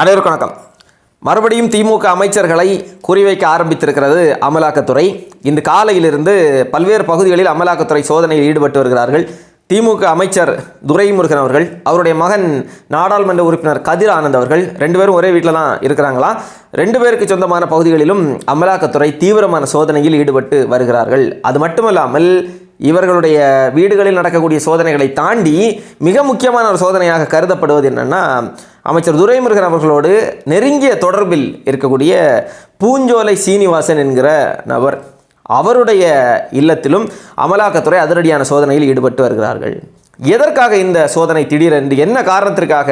அனைவருக்கும் வணக்கம். மறுபடியும் திமுக அமைச்சர்களை குறிவைக்க ஆரம்பித்திருக்கிறது அமலாக்கத்துறை. இன்று காலையிலிருந்து பல்வேறு பகுதிகளில் அமலாக்கத்துறை சோதனையில் ஈடுபட்டு வருகிறார்கள். திமுக அமைச்சர் துரைமுருகன் அவர்கள் அவருடைய மகன் நாடாளுமன்ற உறுப்பினர் கதிர் ஆனந்த் அவர்கள் ரெண்டு பேரும் ஒரே வீட்டில் தான் இருக்கிறாங்களா? ரெண்டு பேருக்கு சொந்தமான பகுதிகளிலும் அமலாக்கத்துறை தீவிரமான சோதனையில் ஈடுபட்டு வருகிறார்கள். அது மட்டுமல்லாமல் இவர்களுடைய வீடுகளில் நடக்கக்கூடிய சோதனைகளை தாண்டி மிக முக்கியமான ஒரு சோதனையாக கருதப்படுவது என்னென்னா அமைச்சர் துரைமுருகன் அவர்களோடு நெருங்கிய தொடர்பில் இருக்கக்கூடிய பூஞ்சோலை சீனிவாசன் என்கிற நபர் அவருடைய இல்லத்திலும் அமலாக்கத்துறை அதிரடியான சோதனையில் ஈடுபட்டு வருகிறார்கள். எதற்காக இந்த சோதனை திடீரென்று என்ன காரணத்திற்காக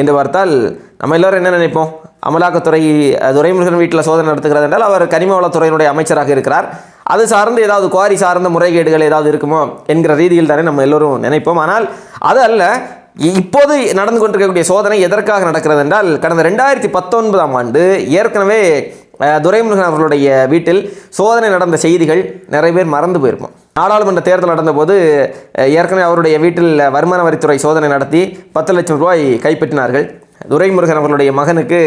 என்று பார்த்தால் நம்ம எல்லோரும் என்ன நினைப்போம்? அமலாக்கத்துறை துரைமுருகன் வீட்டில் சோதனை நடத்துகிறது என்றால் அவர் கனிம வளத்துறையினுடைய அமைச்சராக இருக்கிறார். அது சார்ந்து ஏதாவது குவாரி சார்ந்த முறைகேடுகள் ஏதாவது இருக்குமோ என்கிற ரீதியில் தானே நம்ம எல்லோரும் நினைப்போம். ஆனால் அது அல்ல இப்போது நடந்து கொண்டிருக்கக்கூடிய சோதனை எதற்காக நடக்கிறது என்றால் கடந்த ரெண்டாயிரத்தி பத்தொன்பதாம் ஆண்டு ஏற்கனவே துரைமுருகன் அவர்களுடைய வீட்டில் சோதனை நடந்த செய்திகள் நிறைய பேர் மறந்து போயிருப்போம். நாடாளுமன்ற தேர்தல் நடந்தபோது ஏற்கனவே அவருடைய வீட்டில் வருமான வரித்துறை சோதனை நடத்தி பத்து லட்சம் ரூபாய் கைப்பற்றினார்கள். துரைமுருகன் அவர்களுடைய மகனுக்கு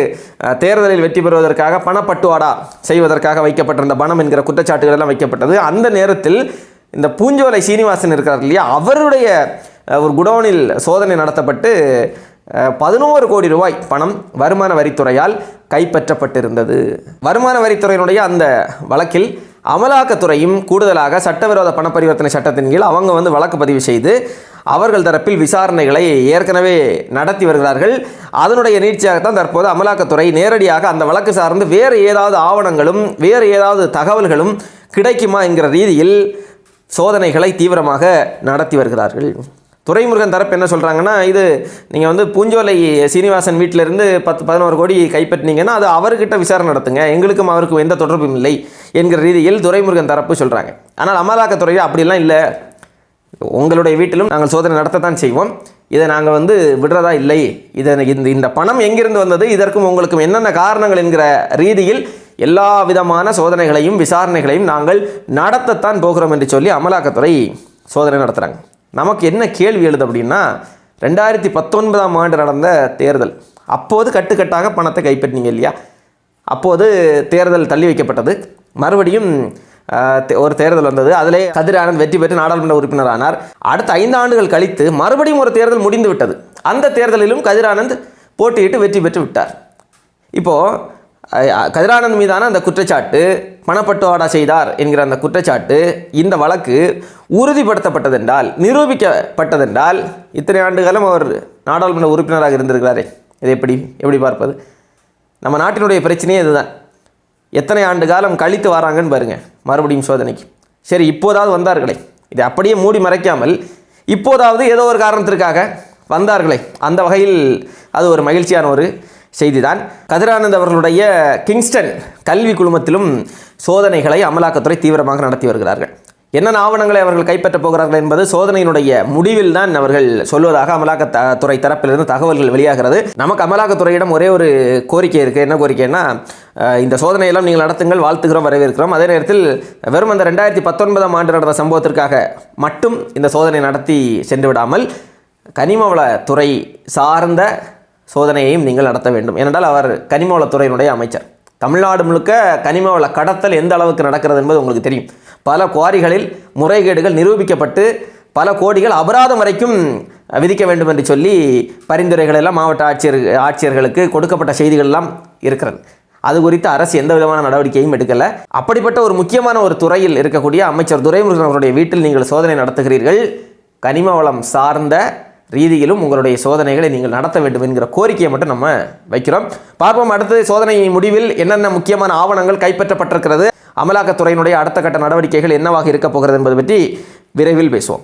தேர்தலில் வெற்றி பெறுவதற்காக பணப்பட்டுவாடா செய்வதற்காக வைக்கப்பட்டிருந்த பணம் என்கிற குற்றச்சாட்டுகள் எல்லாம் வைக்கப்பட்டது. அந்த நேரத்தில் இந்த பூஞ்சோலை சீனிவாசன் இருக்கிறார் இல்லையா? அவருடைய ஒரு குடோனில் சோதனை நடத்தப்பட்டு பதினோரு கோடி ரூபாய் பணம் வருமான வரித்துறையால் கைப்பற்றப்பட்டிருந்தது. வருமான வரித்துறையினுடைய அந்த வழக்கில் அமலாக்கத்துறையும் கூடுதலாக சட்டவிரோத பண பரிவர்த்தனை சட்டத்தின் கீழ் அவங்க வந்து வழக்கு பதிவு செய்து அவர்கள் தரப்பில் விசாரணைகளை ஏற்கனவே நடத்தி வருகிறார்கள். அதனுடைய நீட்சியாகத்தான் தற்போது அமலாக்கத்துறை நேரடியாக அந்த வழக்கு சார்ந்து வேறு ஏதாவது ஆவணங்களும் வேறு ஏதாவது தகவல்களும் கிடைக்குமா என்கிற ரீதியில் சோதனைகளை தீவிரமாக நடத்தி வருகிறார்கள். துரைமுருகன் தரப்பு என்ன சொல்கிறாங்கன்னா இது நீங்கள் வந்து பூஞ்சோலை சீனிவாசன் வீட்டிலிருந்து பத்து பதினோரு கோடி கைப்பற்றினீங்கன்னா அது அவர்கிட்ட விசாரணை நடத்துங்க. எங்களுக்கும் அவருக்கும் எந்த தொடர்பும் இல்லை என்கிற ரீதியில் துரைமுருகன் தரப்பு சொல்கிறாங்க ஆனால் அமலாக்கத்துறை அப்படிலாம் இல்லை. உங்களுடைய வீட்டிலும் நாங்கள் சோதனை நடத்தத்தான் செய்வோம். இதை நாங்கள் வந்து விடுறதா இல்லை. இதை இந்த இந்த பணம் எங்கிருந்து வந்தது? இதற்கும் உங்களுக்கும் என்னென்ன காரணங்கள் என்கிற ரீதியில் எல்லா விதமான சோதனைகளையும் விசாரணைகளையும் நாங்கள் நடத்தத்தான் போகிறோம் என்று சொல்லி அமலாக்கத்துறை சோதனை நடத்துகிறாங்க நமக்கு என்ன கேள்வி எழுது அப்படின்னா ரெண்டாயிரத்தி பத்தொன்பதாம் ஆண்டு நடந்த தேர்தல். அப்போது கட்டுக்கட்டாக பணத்தை கைப்பற்றினீங்க இல்லையா? அப்போது தேர்தல் தள்ளி வைக்கப்பட்டது. மறுபடியும் தே- ஒரு தேர்தல் வந்தது. அதிலே கதிர் ஆனந்த் வெற்றி பெற்று நாடாளுமன்ற உறுப்பினர் ஆனார் அடுத்த ஐந்து ஆண்டுகள் கழித்து மறுபடியும் ஒரு தேர்தல் முடிந்து விட்டது. அந்த தேர்தலிலும் கதிர் ஆனந்த் போட்டியிட்டு வெற்றி பெற்று விட்டார். இப்போது கதிரானந்த் மீதான அந்த குற்றச்சாட்டு பணப்பட்டுவாடா செய்தார் என்கிற அந்த குற்றச்சாட்டு இந்த வழக்கு உறுதிப்படுத்தப்பட்டதென்றால் நிரூபிக்கப்பட்டதென்றால் இத்தனை ஆண்டு காலம் அவர் நாடாளுமன்ற உறுப்பினராக இருந்திருக்கிறாரே. இதை எப்படி எப்படி பார்ப்பது? நம்ம நாட்டினுடைய பிரச்சனையே இதுதான். எத்தனை ஆண்டு காலம் கழித்து வராங்கன்னு பாருங்கள் மறுபடியும் சோதனைக்கு. சரி இப்போதாவது வந்தார்களே. இதை அப்படியே மூடி மறைக்காமல் இப்போதாவது ஏதோ ஒரு காரணத்திற்காக வந்தார்களே. அந்த வகையில் அது ஒரு மகிழ்ச்சியான ஒரு செய்திதான். கதிரானந்த் அவர்களுடைய கிங்ஸ்டன் கல்வி குழுமத்திலும் சோதனைகளை அமலாக்கத்துறை தீவிரமாக நடத்தி வருகிறார்கள். என்னென்ன ஆவணங்களை அவர்கள் கைப்பற்றப் போகிறார்கள் என்பது சோதனையினுடைய முடிவில் தான் அவர்கள் சொல்வதாக அமலாக்கத்துறை தரப்பிலிருந்து தகவல்கள் வெளியாகிறது. நமக்கு அமலாக்கத்துறையிடம் ஒரே ஒரு கோரிக்கை இருக்குது என்ன கோரிக்கைன்னா இந்த சோதனையெல்லாம் நீங்கள் நடத்துங்கள் வாழ்த்துகிறோம் வரவேற்கிறோம். அதே நேரத்தில் வெறும் அந்த ரெண்டாயிரத்தி பத்தொன்பதாம் ஆண்டு நடந்த சம்பவத்திற்காக மட்டும் இந்த சோதனை நடத்தி சென்று விடாமல் கனிமவளத்துறை சார்ந்த சோதனையையும் நீங்கள் நடத்த வேண்டும். ஏனென்றால் அவர் கனிமவளத்துறையினுடைய அமைச்சர். தமிழ்நாடு முழுக்க கனிமவள கடத்தல் எந்த அளவுக்கு நடக்கிறது என்பது உங்களுக்கு தெரியும். பல குவாரிகளில் முறைகேடுகள் நிரூபிக்கப்பட்டு பல கோடிகள் அபராதம் வரைக்கும் விதிக்க வேண்டும் என்று சொல்லி பரிந்துரைகள் எல்லாம் மாவட்ட ஆட்சியர் ஆட்சியர்களுக்கு கொடுக்கப்பட்ட செய்திகள் எல்லாம் இருக்கிறது. அது குறித்து அரசு எந்த விதமான நடவடிக்கையும் எடுக்கலை. அப்படிப்பட்ட ஒரு முக்கியமான ஒரு துறையில் இருக்கக்கூடிய அமைச்சர் துரைமுருகன் அவருடைய வீட்டில் நீங்கள் சோதனை நடத்துகிறீர்கள். கனிம வளம் சார்ந்த ரீதியிலும் உங்களுடைய சோதனைகளை நீங்கள் நடத்த வேண்டும் என்கிற கோரிக்கையை மட்டும் நம்ம வைக்கிறோம். பார்ப்போம் அடுத்து சோதனை முடிவில் என்னென்ன முக்கியமான ஆவணங்கள் கைப்பற்றப்பட்டிருக்கிறது? அமலாக்கத்துறையினுடைய அடுத்த கட்ட நடவடிக்கைகள் என்னவாக இருக்கப் போகிறது என்பது பற்றி விரைவில் பேசுவோம்.